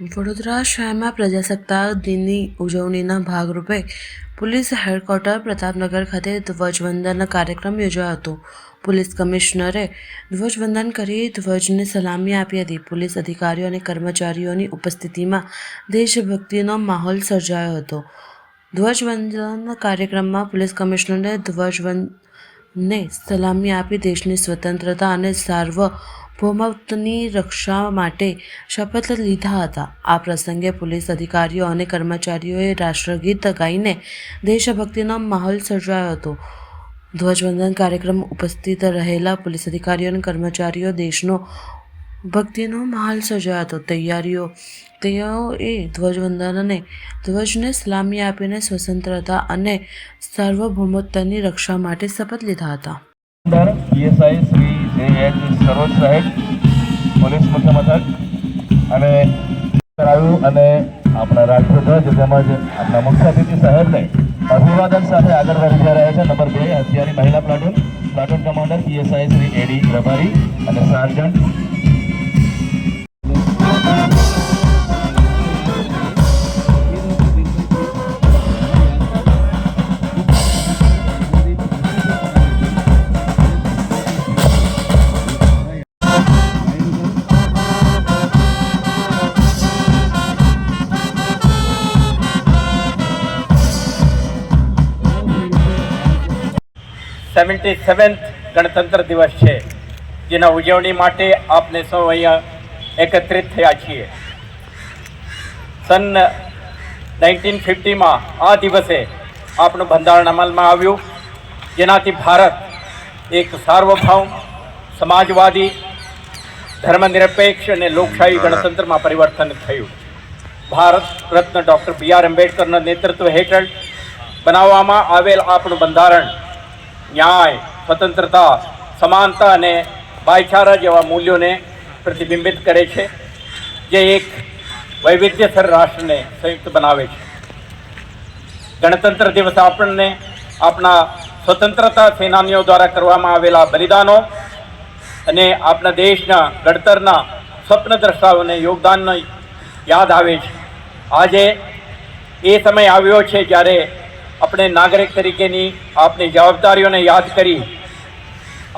વડોદરા શહેરમાં પ્રજાસત્તાક દિનની ઉજવણીના ભાગરૂપે પોલીસ હેડક્વાર્ટર પ્રતાપનગર ખાતે ધ્વજવંદન કાર્યક્રમ યોજાયો હતો. પોલીસ કમિશનરે ધ્વજવંદન કરી ધ્વજને સલામી આપી હતી. પોલીસ અધિકારીઓ અને કર્મચારીઓની ઉપસ્થિતિમાં દેશભક્તિનો માહોલ સર્જાયો હતો. ધ્વજવંદન કાર્યક્રમમાં પોલીસ કમિશનરે ધ્વજવંદને સલામી આપી દેશની સ્વતંત્રતા અને સાર્વભૌમત્વની રક્ષા માટે શપથ લીધા હતા. આ પ્રસંગે પોલીસ અધિકારીઓ અને કર્મચારીઓએ રાષ્ટ્રગીત ગાઈને દેશભક્તિનો માહોલ સર્જાયો હતો. ધ્વજવંદન કાર્યક્રમ ઉપસ્થિત રહેલા પોલીસ અધિકારીઓ અને કર્મચારીઓ દેશનો ભક્તિનો માહોલ સર્જાયો હતો. તૈયારીઓ, તેઓએ ધ્વજવંદન અને ધ્વજને સલામી આપીને સ્વતંત્રતા અને સાર્વભૌમત્વની રક્ષા માટે શપથ લીધા હતા. અંદર પીએસઆઈ શ્રી જે એચ સરોજ સાહેબ પોલીસ મુખ્ય મથક અને કરાવ્યું અને આપણા રાષ્ટ્રધ્વજ તેમજ આપણા મુખ્ય અતિથિ સાહેબને અભિવાદન સાથે આગળ વધી રહ્યા છે નંબર બે હથિયારી મહિલા platoon platoon commander PSI Shri AD પ્રભારી અને સાર્જન્ટ સેવન્ટી સેવન્થ ગણતંત્ર દિવસ છે. જેના ઉજવણી માટે આપને સૌ અહીંયા એકત્રિત થયા છીએ. સન નાઇન્ટીન ફિફ્ટીમાં આ દિવસે આપણું બંધારણ અમલમાં આવ્યું. જેનાથી ભારત એક સાર્વભૌમ, સમાજવાદી, ધર્મનિરપેક્ષ અને લોકશાહી ગણતંત્રમાં પરિવર્તન થયું. Bharat Ratna doctor B R આંબેડકરના નેતૃત્વ હેઠળ બનાવવામાં આવેલ આપણું બંધારણ ન્યાય, સ્વતંત્રતા, સમાનતા અને ભાઈચારા જેવા મૂલ્યોને પ્રતિબિંબિત કરે છે, જે એક વૈવિધ્યસર રાષ્ટ્રને સંયુક્ત બનાવે છે. ગણતંત્ર દિવસ આપણને આપણા સ્વતંત્રતા સેનાનીઓ દ્વારા કરવામાં આવેલા બલિદાનો અને આપણા દેશના ઘડતરના સ્વપ્ન દ્રષ્ટાઓને યોગદાનનો યાદ આવે છે. આજે એ સમય આવ્યો છે જ્યારે આપણે નાગરિક તરીકેની આપણી જવાબદારીઓને યાદ કરી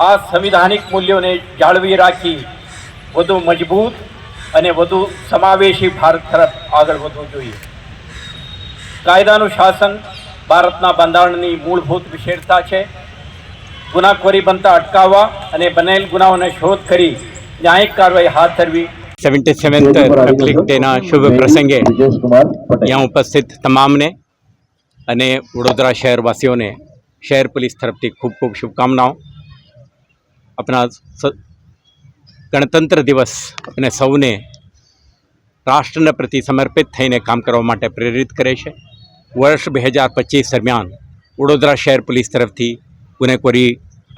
આ સંવિધાનિક મૂલ્યોને જાળવી રાખી વધુ મજબૂત અને વધુ સમાવેશી ભારત તરફ આગળ વધવું જોઈએ. કાયદાનું શાસન ભારતના બંધારણની મૂળભૂત વિશેષતા છે. ગુનાખોરી બનતા અટકાવવા અને બનેલ ગુનાઓને શોધ કરી ન્યાયિક કાર્યવાહી હાથ ધરવી. સેવન્ટી સેવન્થ રિપબ્લિક ડેના શુભ પ્રસંગે બ્રિજેશ કુમાર પટેલ. यहाँ ઉપસ્થિત તમામને અને વડોદરા શહેરવાસીઓને શહેર પોલીસ તરફથી ખૂબ ખૂબ શુભકામનાઓ. આપણા ગણતંત્ર દિવસ અને સૌને રાષ્ટ્રને પ્રતિ સમર્પિત થઈને કામ કરવા માટે પ્રેરિત કરે છે. વર્ષ બે હજાર પચીસ દરમિયાન વડોદરા શહેર પોલીસ તરફથી ગુનેખોરી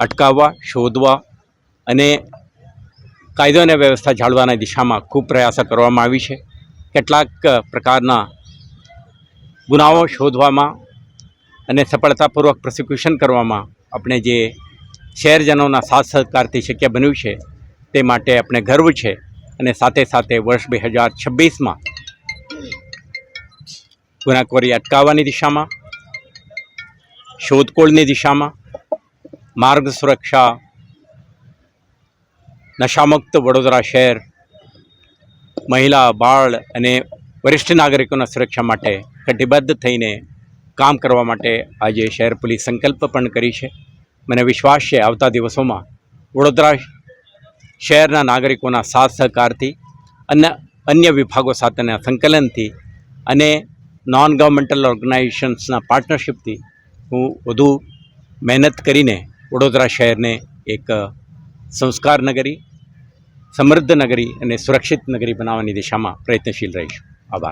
અટકાવવા, શોધવા અને કાયદો અને વ્યવસ્થા જાળવવાના દિશામાં ખૂબ પ્રયાસો કરવામાં આવી છે. કેટલાક પ્રકારના ગુનાઓ શોધવામાં અને સફળતાપૂર્વક પ્રોસિક્યુશન કરવામાં આપણે જે શહેરજનોના સાથ સહકારથી શક્ય બન્યું છે, તે માટે આપણે ગર્વ છે. અને સાથે સાથે વર્ષ બે હજાર છવ્વીસમાં ગુનાખોરી અટકાવવાની દિશામાં, શોધખોળની દિશામાં, માર્ગ સુરક્ષા, નશામુક્ત વડોદરા શહેર, મહિલા, બાળ અને વરિષ્ઠ નાગરિકોના સુરક્ષા માટે કટિબદ્ધ થઈને કામ કરવા માટે આજે શહેર પોલીસ સંકલ્પ પણ કરી છે. મને વિશ્વાસ છે આવતા દિવસોમાં વડોદરા શહેરના નાગરિકોના સાથ સહકારથી અને અન્ય વિભાગો સાથેના સંકલનથી અને નોન ગવર્મેન્ટલ ઓર્ગેનાઇઝેશન્સના પાર્ટનરશિપથી હું વધુ મહેનત કરીને વડોદરા શહેરને એક સંસ્કાર નગરી, સમૃદ્ધ નગરી અને સુરક્ષિત નગરી બનાવવાની દિશામાં પ્રયત્નશીલ રહીશ.